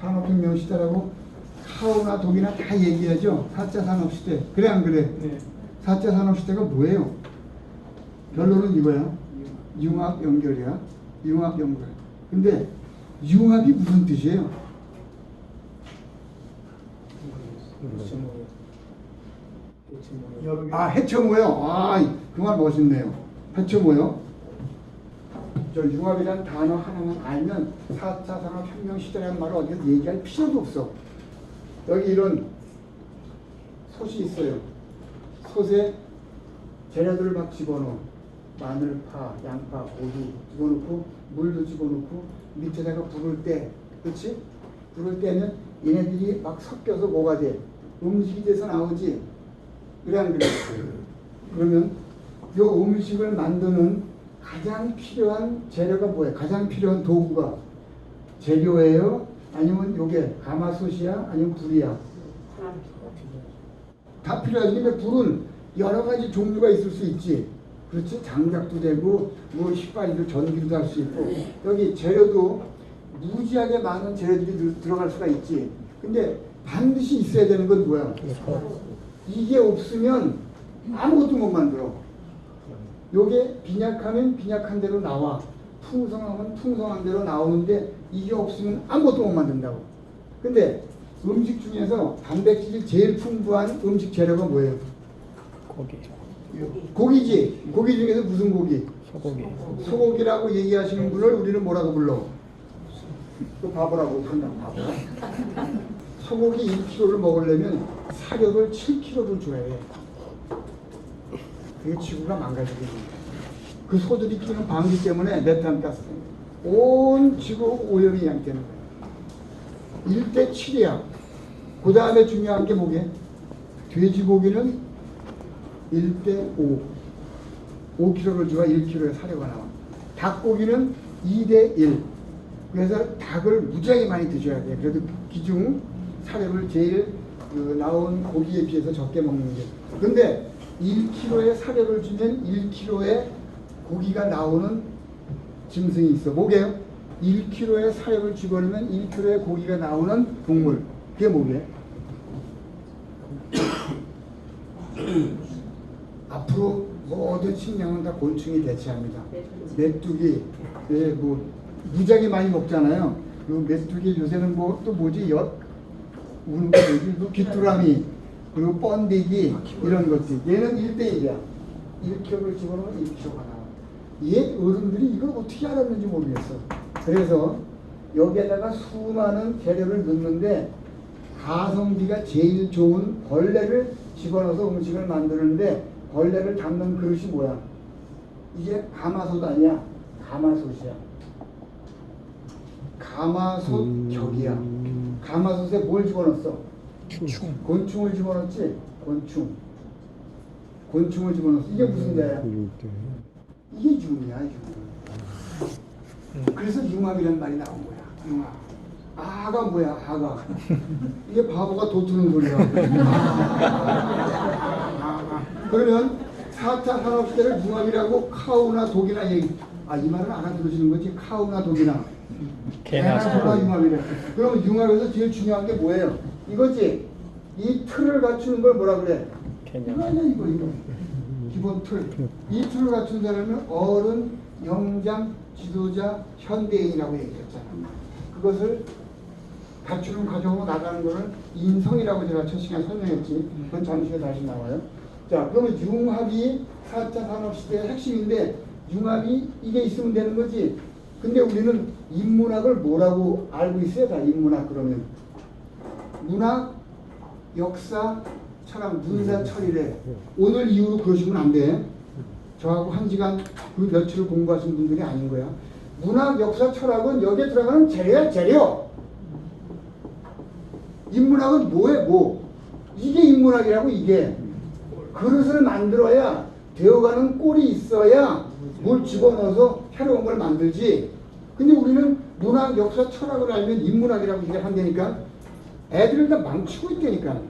산업혁명 시대라고 카오나 독이나 다 얘기하죠. 4차 산업시대. 그래 안 그래? 네. 4차 산업시대가 뭐예요? 결론은 이거야. 융합 연결이야. 융합 연결. 근데 융합이 무슨 뜻이에요? 뭐예요? 대체 뭐예요? 아. 아그 말 멋있네요. 해처모요. 저 융합이라는 단어 하나만 알면 4차 산업혁명 시대라는 말을 어디서 얘기할 필요도 없어. 여기 이런 솥이 있어요. 솥에 재료들을 막 집어넣어. 마늘, 파, 양파, 고기 집어넣고 물도 집어넣고 밑에다가 불을 때, 그렇지? 불을 때면 얘네들이 막 섞여서 뭐가 돼? 음식이 돼서 나오지. 그래 안 그래? 그러면 이 음식을 만드는 가장 필요한 재료가 뭐예요? 가장 필요한 도구가 재료예요? 아니면 요게 가마솥이야? 아니면 불이야? 다 필요하지. 근데 불은 여러 가지 종류가 있을 수 있지. 그렇지? 장작도 되고, 뭐, 휘발유도 전기도 할 수 있고, 여기 재료도 무지하게 많은 재료들이 들- 들어갈 수가 있지. 근데 반드시 있어야 되는 건 뭐야? 이게 없으면 아무것도 못 만들어. 요게 빈약하면 빈약한 대로 나와. 풍성하면 풍성한 대로 나오는데 이게 없으면 아무것도 못 만든다고. 근데 음식 중에서 단백질이 제일 풍부한 음식 재료가 뭐예요? 고기, 고기지. 고기 중에서 무슨 고기? 소고기, 소고기라고 얘기하시는 분을 우리는 뭐라고 불러? 또 바보라고 부른다. 바보. 소고기 1kg를 먹으려면 사료를 7kg를 줘야 돼. 그게 지구가 망가지게 됩니다. 그 소들이 끼는 방귀 때문에 메탄가스 온 지구 오염이 양되는 거야. 1대 7이야. 그 다음에 중요한 게 뭐게? 돼지고기는 1대 5. 5kg를 줘야 1kg의 사료가 나와. 닭고기는 2대 1. 그래서 닭을 무지하게 많이 드셔야 돼. 그래도 기중 사료를 제일 그 나온 고기에 비해서 적게 먹는 게. 근데 1kg의 사료를 주면 1kg의 고기가 나오는 짐승이 있어. 뭐게요? 1kg의 사료를 집어넣으면 1kg의 고기가 나오는 동물. 그게 뭐게? 앞으로 모든 식량은 다 곤충이 대체합니다. 메뚜기, 예, 뭐 무지하게 많이 먹잖아요. 그 메뚜기 요새는 뭐 또 뭐지 엿 우는 거 뭐지? 그 귀뚜라미 그리고 번데기 이런 것들. 얘는 1대1이야. 1kg를 집어넣으면 1kg가 나와. 옛 어른들이 이걸 어떻게 알았는지 모르겠어. 그래서 여기에다가 수많은 재료를 넣는데 가성비가 제일 좋은 벌레를 집어넣어서 음식을 만드는데 벌레를 담는 그릇이 뭐야? 이게 가마솥 아니야? 가마솥이야. 가마솥 격이야. 가마솥에 뭘 집어넣었어? 충, 곤충을 집어넣었지? 곤충. 곤충을 집어넣었어. 이게 무슨 대야? 이게 융이야, 융. 그래서 융합이라는 말이 나온 거야. 융합. 아가 뭐야, 아가. 이게 바보가 도트는 소리야. 아, 그러면 4차 산업시대를 융합이라고 카우나 독이나 얘기. 아, 이 말은 알아들으시는 거지? 카우나 독이나. 개나 소고기. 융합이래. 그러면 융합에서 제일 중요한 게 뭐예요? 이거지. 이 틀을 갖추는 걸 뭐라 그래? 개념. 이거 아니야 이거 이거. 기본 틀. 이 틀을 갖춘 사람은 어른, 영장, 지도자, 현대인이라고 얘기했잖아. 그것을 갖추는 과정으로 나가는 거를 인성이라고 제가 첫 시간에 설명했지. 그건 잠시 후에 다시 나와요. 자, 그러면 융합이 4차 산업시대의 핵심인데 융합이 이게 있으면 되는 거지. 근데 우리는 인문학을 뭐라고 알고 있어요? 다 인문학 그러면. 문학, 역사, 철학, 문사, 철이래. 오늘 이후로 그러시면 안 돼. 저하고 한 시간 그 며칠을 공부하신 분들이 아닌 거야. 문학, 역사, 철학은 여기에 들어가는 재료야, 재료. 인문학은 뭐해, 뭐. 이게 인문학이라고, 이게. 그릇을 만들어야 되어가는 꼴이 있어야 뭘 집어넣어서 새로운 걸 만들지. 근데 우리는 문학, 역사, 철학을 알면 인문학이라고 얘기한다니까 애들을 다 망치고 있다니까.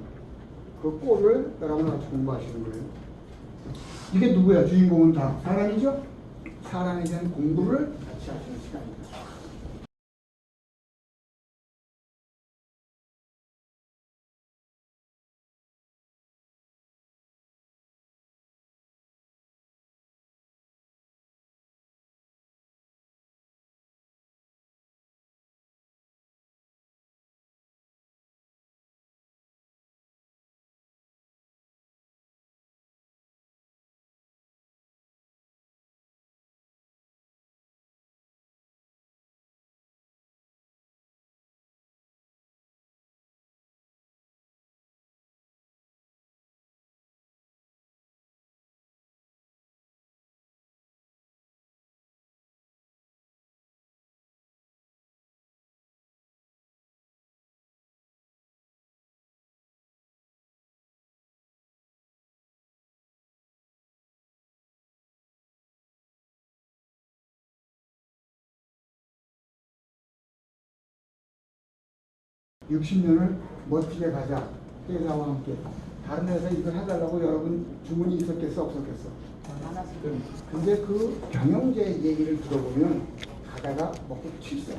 그 꼴을 여러분 같이 공부하시는 거예요. 이게 누구야? 주인공은 다 사람이죠? 사람에 대한 공부를 같이 하시는 시간입니다. 60년을 멋지게 가자. 회사와 함께. 다른 회사 이걸 해달라고 여러분 주문이 있었겠어 없었겠어? 근데 그 경영제 얘기를 들어보면 가다가 먹고 칠수야.